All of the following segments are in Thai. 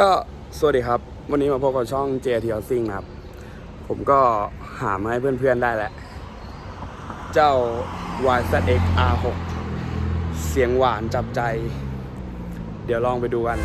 ก็สวัสดีครับ วันนี้มาพบกับช่อง JT Housing นะครับ ผมก็หามาให้เพื่อนๆได้แล้วเจ้า YZX R6 เสียงหวานจับใจ เดี๋ยวลองไปดูกัน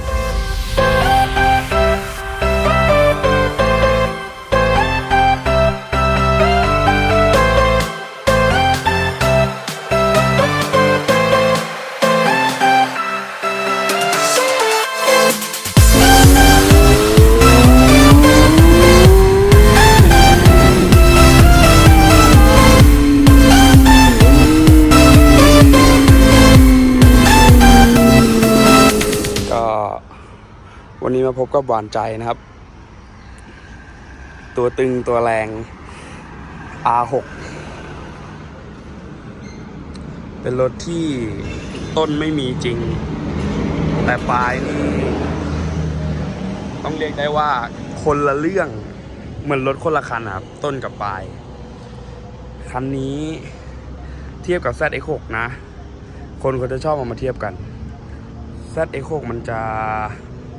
นี้มาพบกับหวานใจนะครับ ตัวตึงตัวแรง R6 เป็นรถที่ต้นไม่มีจริง แต่ปลายนี่ ต้องเรียกได้ว่าคนละเรื่อง เหมือนรถคนละคันนะครับ ต้นกับปลาย คันนี้เทียบกับ ZX6 นะ คนเขาจะชอบเอามาเทียบกัน ZX6 มันจะ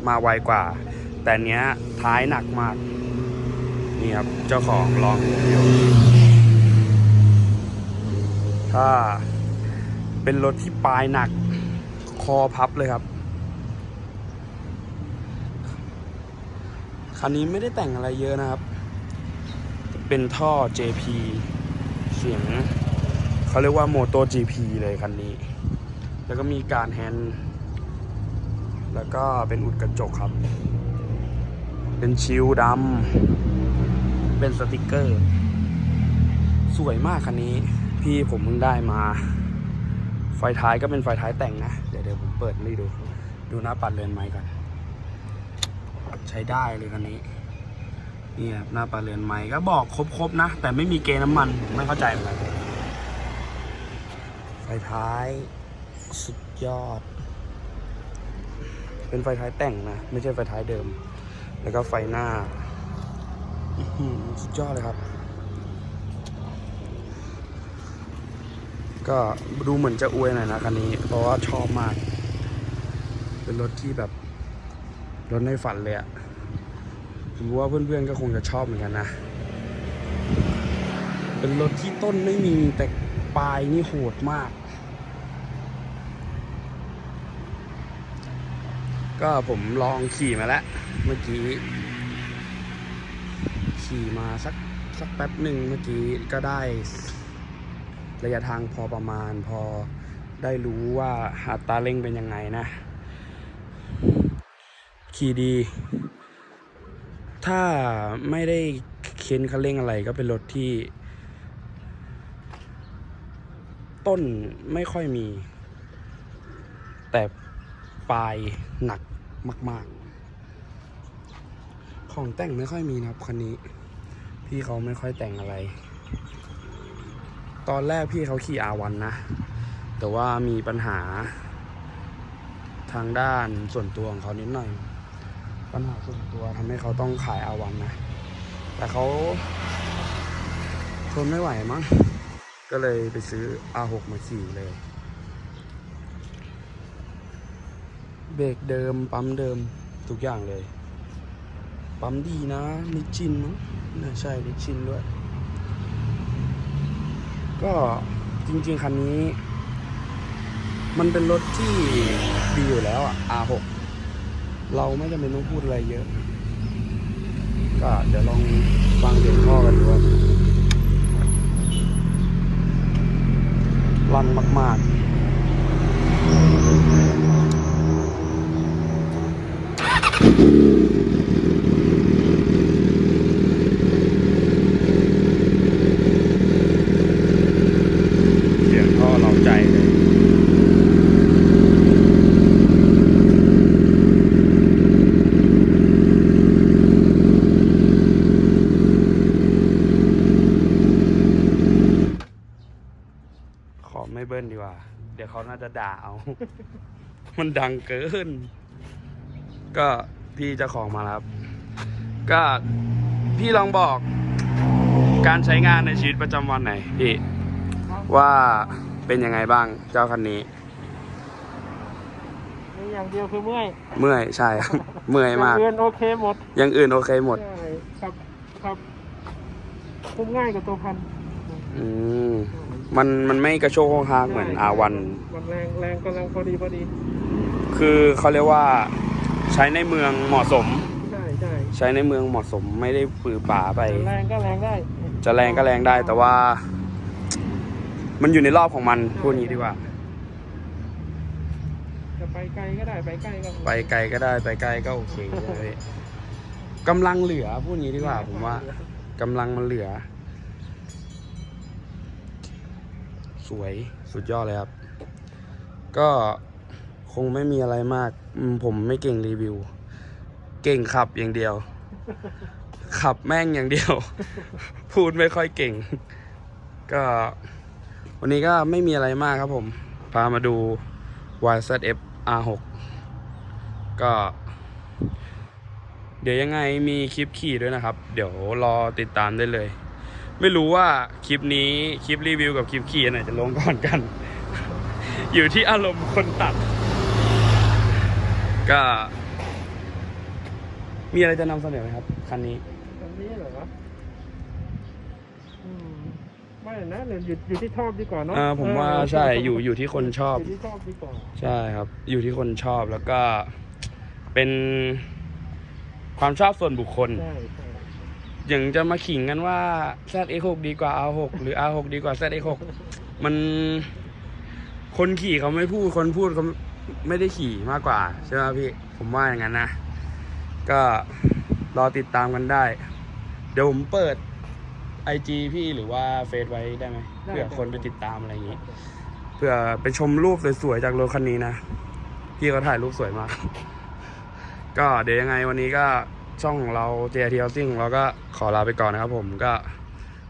มาไวกว่า แต่เนี้ยท้ายหนักมาก นี่ครับ เจ้าของลองรีวิวถ้าเป็นรถที่ปลายหนักคอพับเลยครับ คันนี้ไม่ได้แต่งอะไรเยอะนะครับ เป็นท่อ JP เสียงเขาเรียกว่า Moto GP เลยคันนี้ แล้วก็มีการแฮนด์ แล้วก็เป็นอุดกระจกครับ เป็นชิลดำเป็นสติกเกอร์ สวยมากคันนี้ พี่ผมเพิ่งได้มา ไฟท้ายก็เป็นไฟท้ายแต่งนะ เดี๋ยวเดี๋ยวผมเปิดให้ดู ดูหน้าปัดเรือนไม้กันใช้ได้เลยคันนี้นี่ครับหน้าปัดเรือนไม้ก็บอกครบๆนะ แต่ไม่มีเกน้ำมันไม่เข้าใจเหมือนกันไฟท้าย สุดยอด เป็นไฟท้ายแต่งนะ ไม่ใช่ไฟท้ายเดิม แล้วก็ไฟหน้าสุดยอดเลยครับ ก็ดูเหมือนจะอวยหน่อยนะคันนี้ เพราะว่าชอบมาก เป็นรถที่แบบรถในฝันเลยอะผมว่าเพื่อนๆก็คงจะชอบเหมือนกันนะ เป็นรถที่ต้นไม่มีแต่ปลายนี่โหดมาก ก็ผมลองขี่มาแล้ว เมื่อกี้ ขี่มาสักสักแป๊บหนึ่งเมื่อกี้ก็ได้ ระยะทางพอประมาณพอได้รู้ว่าอัตราเร่งเป็นยังไงนะ ขี่ดี ถ้าไม่ได้เค้นคันเร่งอะไรก็เป็นรถที่ ต้นไม่ค่อยมี แต่ ปลายหนักมาก ๆ ของแต่งไม่ค่อยมีนะครับคันนี้ พี่เขาไม่ค่อยแต่งอะไร ตอนแรกพี่เขาขี่อาวันนะ แต่ว่ามีปัญหา ทางด้านส่วนตัวของเขานิดหน่อย ปัญหาส่วนตัวทำให้เขาต้องขายอาวันนะ แต่เขาทนไม่ไหวมั้งก็เลยไปซื้อ R6 มาขี่เลย เบรกเดิม ปั๊มเดิมทุกอย่างเลย ปั๊มดีนะนิชินนะใช่นิชินด้วย ก็จริง ๆ คันนี้ มันเป็นรถที่ดีอยู่แล้วอะ R6 เราไม่จำเป็นต้องพูดอะไรเยอะ ก็เดี๋ยวลองฟังเสียงท่อกันดูว่ารันมาก ๆ เสียงท่อเราใจเลย ขอไม่เบิ้ลดีกว่า เดี๋ยวเขา น่าจะด่าเอา มันดังเกิน ก็พี่เจ้าของมาแล้วครับ ก็พี่ลองบอกการใช้งานในชีวิตประจำวันหน่อยพี่ว่าเป็นยังไงบ้างเจ้าคันนี้ไม่อย่างเดียวคือเมื่อยเมื่อยใช่ครับ เมื่อยมากย่งอื่นโอเคหมดอย่างอื่นโอเคหมด ใช่ครับครับคุมง่ายกว่าตัวพัน อืมมันมันไม่กระโชกห้างๆเหมือนอาวัน มันแรงแรงกำลังพอดีพอดี คือเขาเรียกว่าใช้ในเมืองเหมาะสม ใช่ใช่ใช้ในเมืองเหมาะสมไม่ได้ปือป่าไป แรงก็แรงได้จะแรงก็แรงได้แต่ว่า มันอยู่ในรอบของมันพูดงี้ดีกว่า จะไปไกลก็ได้ไปใกล้ก็ไปไกลก็ได้ไปใกล้ก็โอเคเลยกำลังเหลือพูดงี้ดีกว่า ผมว่ากำลังมันเหลือ ส วยสุดยอดเลยครับ ก็คงไม่มีอะไรมาก ผมไม่เก่งรีวิว เก่งขับอย่างเดียว ขับแม่งอย่างเดียว พูดไม่ค่อยเก่ง ก็ วันนี้ก็ไม่มีอะไรมากครับผม พามาดู YZF R6 ก็ เดี๋ยวยังไงมีคลิปขี่ด้วยนะครับ เดี๋ยวรอติดตามได้เลย ไม่รู้ว่าคลิปนี้คลิปรีวิวกับคลิปขี่อันไหนจะลงก่อนกัน อยู่ที่อารมณ์คนตัด ก็ มีอะไรจะนำเสนอไหมครับคันนี้ อันนี้เหรอวะอืมไม่นะเดี๋ยวอยู่อยู่ที่ชอบดีกว่าเนาะเออผมว่าใช่อยู่อยู่ที่คนชอบ อยู่ที่ชอบดีกว่าใช่ครับ อยู่ที่คนชอบแล้วก็เป็นความชอบส่วนบุคคล ใช่ใช่ อย่างจะมาขิงกันว่า ZX6 ดีกว่า R6 หรือ R6 ดีกว่า ZX6 มันคนขี่เขาไม่พูดคนพูดเขาไม่ได้ขี่มากกว่า ใช่ไหมพี่ ผมว่าอย่างนั้นนะ ก็รอติดตามกันได้ เดี๋ยวผมเปิด IG พี่หรือว่าเฟซไว้ได้ไหมเผื่อคนไปติดตามอะไรอย่างนี้เพื่อไปชมรูปสวยๆจากรถคันนี้นะ พี่เขาถ่ายรูปสวยมาก ก็เดี๋ยวยังไงวันนี้ก็ ช่องของเราเจทีเอาซิ่งเราก็ขอลาไปก่อนนะครับผมก็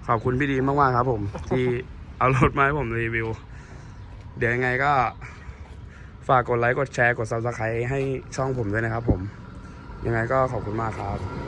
ขอบคุณพี่ดีมากๆครับผม ที่เอารถมาให้ผมรีวิว เดี๋ยวยังไงก็ฝากกดไลค์กดแชร์กดซับสไครต์ให้ช่องผมด้วยนะครับผม ยังไงก็ขอบคุณมากครับ